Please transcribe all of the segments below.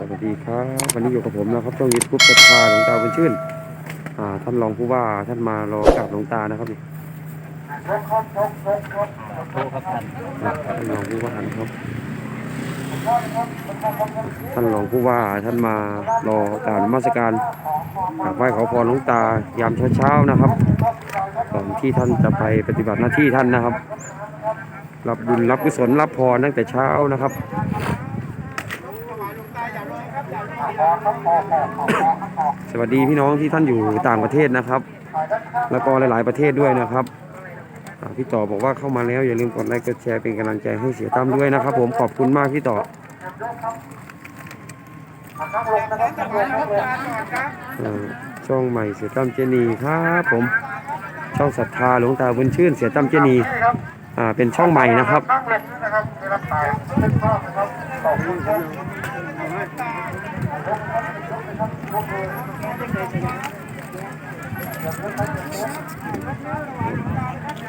สวัสดีครับ วันนี้อยู่กับผมนะครับช่องยูทูบศรัทธาหลวงตาบุญชื่น อ่า ท่านรองผู้ว่าท่านมารอกราบหลวงตานะครับนี่โทษครับท่านท่านรองผู้ว่าครับท่านรองผู้ว่าท่านมารอการมัสการกราบไหว้ขอพรหลวงตายามเช้าๆนะครับก่อนที่ท่านจะไปปฏิบัติหน้าที่ท่านนะครับ รับบุญรับกุศลรับพรตั้งแต่เช้านะครับ สวัสดีพี่น้องที่ท่านอยู่ต่างประเทศนะครับ แล้วก็หลาย ๆประเทศด้วยนะครับพี่ต่อบอกว่าเข้ามาแล้วอย่าลืมกดไลค์กดแชร์เป็นกำลังใจให้เสียตั้มด้วยนะครับ ผมขอบคุณมากพี่ต่อเอ่อช่องใหม่เสียตั้มเจนีครับผมช่องศรัทธาหลวงตาบุญชื่น เสียตั้มเจนีอ่าเป็นช่องใหม่นะครับ ตั้งเหล็กนะครับได้รับสายเป็นภา พนะครับขอบคุณครับ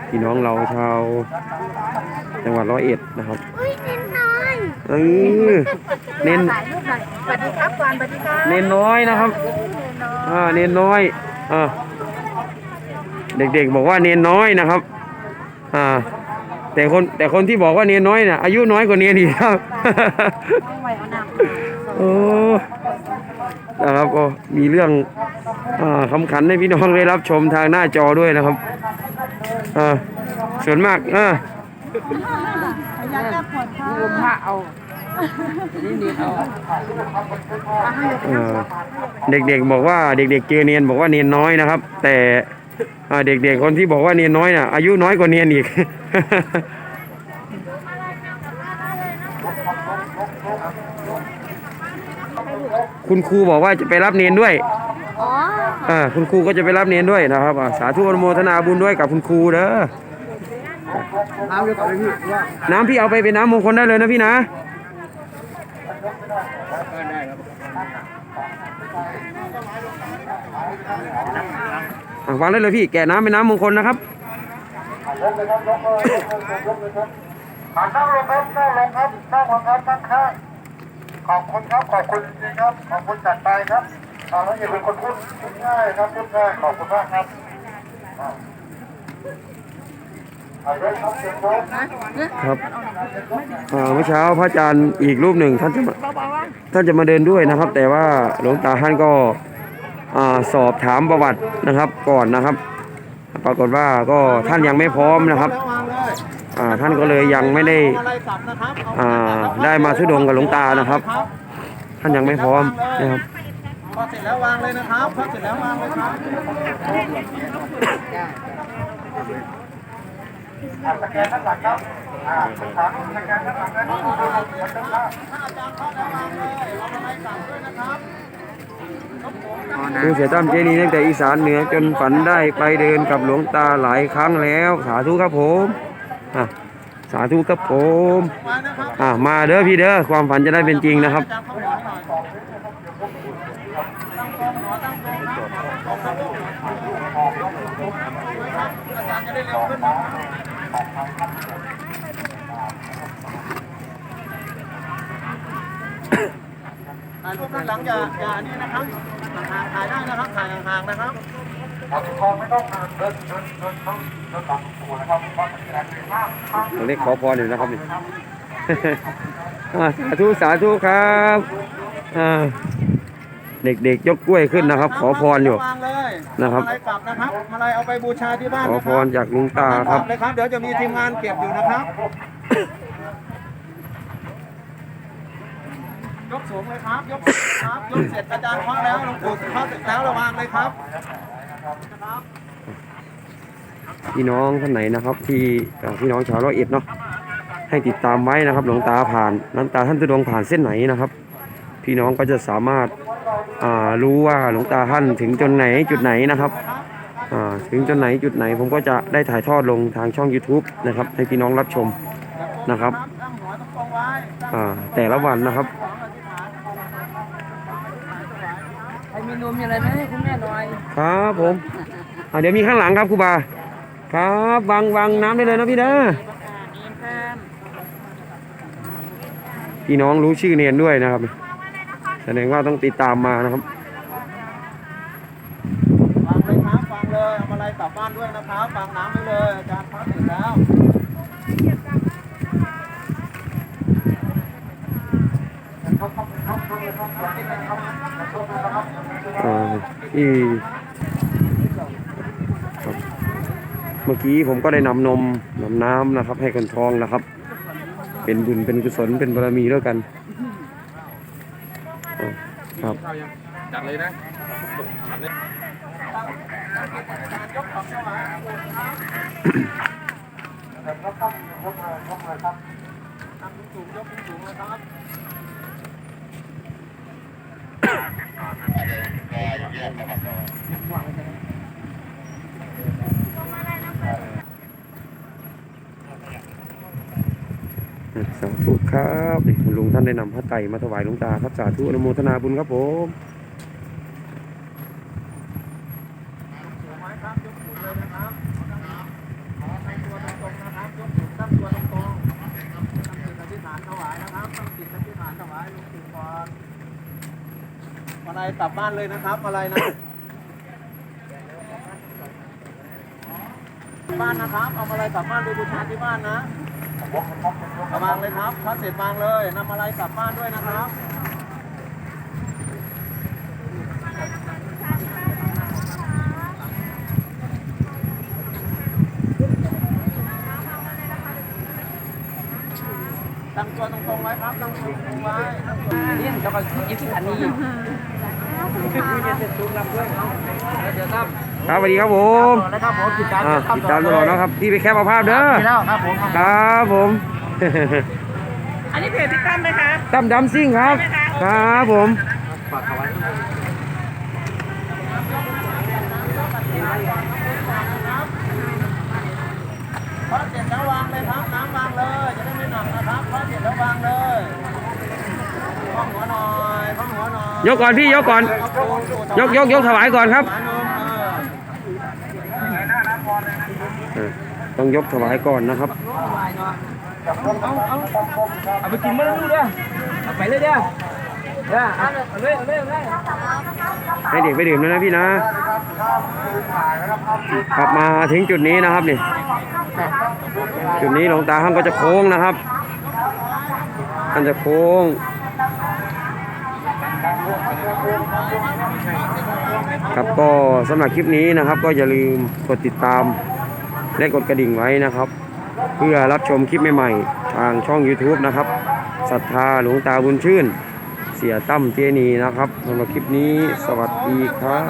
พี่น้องเราชาวจังหวัดร้อยเอ็ดนะครับอุ้ยนิดหน่อยเออเน้นถ่ายรูปหน่อยสวัสดีครับก่อนสวัสดีครับเน้นน้อยนะครับอ่าเน้นน้อยอ่าเด็กๆบอกว่าเน้นน้อยนะครับอ่าแต่คนแต่คนที่บอกว่าเน้นน้อยเนี่ยอายุน้อยกว่าเน้นอีกครับเอาไว้เอาหนักโอ้นะครับก็มีเรื่องอา คำขันให้พี่น้องได้รับชมทางหน้าจอด้วยนะครับอ่าส่วนมากอ่าอยากจะปวดท้องรวมผ้าเอานี่นี่เอาอ่าเด็กๆบอกว่าเด็กๆเจอเนียนบอกว่าเนียนน้อยนะครับ แต่อ่าเด็กๆคนที่บอกว่าเนียนน้อยน่ะอายุน้อยกว่าเนียนอีกคุณครูบอกว่าจะไปรับเนียนด้วย อ๋อ อ่าคุณครูก็จะไปรับเนนด้วยนะครับอ่าสาธุอนุโมทนาบุญด้วยกับคุณครูเด้อน้ำเดียวกับเลยพี่น้ำพี่เอาไปเป็นน้ำมงคลได้เลยนะพี่นะอ่าวางได้เลยพี่แกะน้ำเป็นน้ำมงคลนะครับ ยกเลยครับยกเลยยกเลยยกเลยครับอ่านั่งลงครับนั่งลงครับนั่งลงครับนั่งข้างขอบคุณครับขอบคุณจริงๆครับขอบคุณจัดไปครับ อ่าแล้วอย่าเป็นคนพูดง่ายครับพูดง่ายขอบคุณมากครับอ่าเอาเลยครับเชิญครับครับอ่าเมื่อเช้าพระอาจารย์อีกรูปหนึ่งท่านจะมาท่านจะมาเดินด้วยนะครับ แต่ว่าหลวงตาท่านก็อ่าสอบถามประวัตินะครับก่อนนะครับ ปรากฏว่าก็ท่านยังไม่พร้อมนะครับอ่าท่านก็เลยยังไม่ได้อ่าได้มาทุดงกับหลวงตานะครับ ท่านยังไม่พร้อมนะครับ อเสร็จแล้ววางเลยนะครับพอเสร็จแล้ววางเลยครับอ่าสแกนด้านหลังครับอ่าสถานสแกนด้านหลังนะครับคือเสียตั้มเจนีตั้งแต่อีสานเหนือจนฝันได้ไปเดินกับหลวงตาหลายครั้งแล้ว สาธุครับผมอะสาธุครับผมอะมาเด้อพี่เด้อความฝันจะได้เป็นจริงนะครับ ถ่ายรูปด้านหลังอย่าอย่านี่นะครับห่างๆถ่ายได้นะครับถ่ายห่างๆนะครับอ่าทุกคนไม่ต้องเดินเดินเดินต้องเดินตามตัวนะครับเพราะมันจะเป็นภาพภาพตรงนี้ขอพรอยู่นะครับนี่ สาธุสาธุครับอ่า เด็กๆ ยกกล้วยขึ้นนะครับ ขอพรอยู่วางเลยนะครับมาลัยกลับนะครับมาลัยเอาไปบูชาที่บ้านขอนะพครัรจากหลุงตาครับเลยครับ เดี๋ยวจะมีทีมงานเก็บอยู่นะครับ ยกสูงเลยครับ ยกสูงครับยกเสร็จอาจารย์เคาะแล้วหลวงปู่เคาะเสร็จแล้วระวางเลยครับพี่น้องท่านไหนนะครับ ที่อ่าพี่น้องชาวร้อยเอ็ดเนาะให้ติดตามไว้นะครับหลวงตาผ่านน้ำตาท่านตุดงค์ผ่านเส้นไหนนะครับ พี่น้องก็จะสามารถอ่า รู้ว่าหลวงตาท่านถึงจนไหนจุดไหนนะครับอ่าถึงจนไหนจุดไหนผมก็จะได้ถ่ายทอดลงทางช่อง YouTube นะครับ ให้พี่น้องรับชมนะครับตั้งหัวตรงๆไว้ตั้งอ่าแต่ละวันนะครับใครมีนมมีอะไรไหมให้คุณแม่หน่อยครับผมอ่าเดี๋ยวมีข้างหลังครับครูบา ครับวางวางน้ำได้เลยนะพี่เด้อพี่น้องรู้ชื่อเนียนด้วยนะครับ แสดงว่าต้องติดตามมานะครับฟังเลยครับฟังเลยเอาอะไรกลับบ้านด้วยนะครับฟังน้ำไปเลยอาจารย์พักเสร็จแล้วอ่าที่เมื่อกี้ผมก็ได้นำนมนำน้ำนะครับ ให้คนทองนะครับ เป็นบุญเป็นกุศลเป็นบารมีด้วยกันอ่าครับ จัด เลยนะนั่งสูงๆยกสูงๆเลยครับสาธุครับนี่คุณลุงท่านได้นำพระไตรมาถวายหลวงตาครับสาธุอนุโมทนาบุญครับผม สูงไหมครับยกสูงเลยนะครับขอตั้งตัวตรงๆนะครับยกสูงตั้งตัวตรงๆตั้งจิตอธิษฐานถวายนะครับตั้งจิตอธิษฐานถวายหลวงปู่ก่อนอะไรกลับบ้านเลยนะครับอะไรนะบ้านนะครับเอาอะไรกลับบ้านไปบูชาที่บ้านนะเอาวางเลยครับพระเสร็จวางเลยนำอะไรกลับบ้านด้วยนะครับ ตั้งตัวตรงๆ ไว้ครับตั้งตัวตรงๆไว้ตั้งตัวเลี้ยงกับยิบอันนี้ครับสวัสดีครับผมนะครับผมติดตามอ่าติดตามตลอดนะครับพี่ไปแคปเอาภาพเด้อไปแล้วครับผมครับผมอันนี้เพจพี่ตั้มไหมคะตั้มดำซิ่งครับ ครับผมพอเสร็จแล้ววางเลยครับ พอเสร็จแล้ววางเลยข้องหัวหน่อยข้องหัวหน่อยยกก่อนพี่ยกก่อน ยกยกยกถวายก่อนครับหวานนมเออเออต้องยกถวายก่อนนะครับเอาไปกินเมื่อรู้เด้อเอาไปเลยเด้อเด้อเอาเลยเอาเลยเอาเลยให้เด็กไปดื่มแล้วนะพี่นะ กลับมาถึงจุดนี้นะครับนี่ จุดนี้หลวงตาท่านก็จะโค้งนะครับ ท่านจะโค้งครับก็สำหรับคลิปนี้นะครับ ก็อย่าลืมกดติดตามและกดกระดิ่งไว้นะครับ เพื่อรับชมคลิปใหม่ๆ ทางช่อง YouTube นะครับศรัทธาหลวงตาบุญชื่น เสียตั้มเจนีนะครับสำหรับคลิปนี้สวัสดีครับ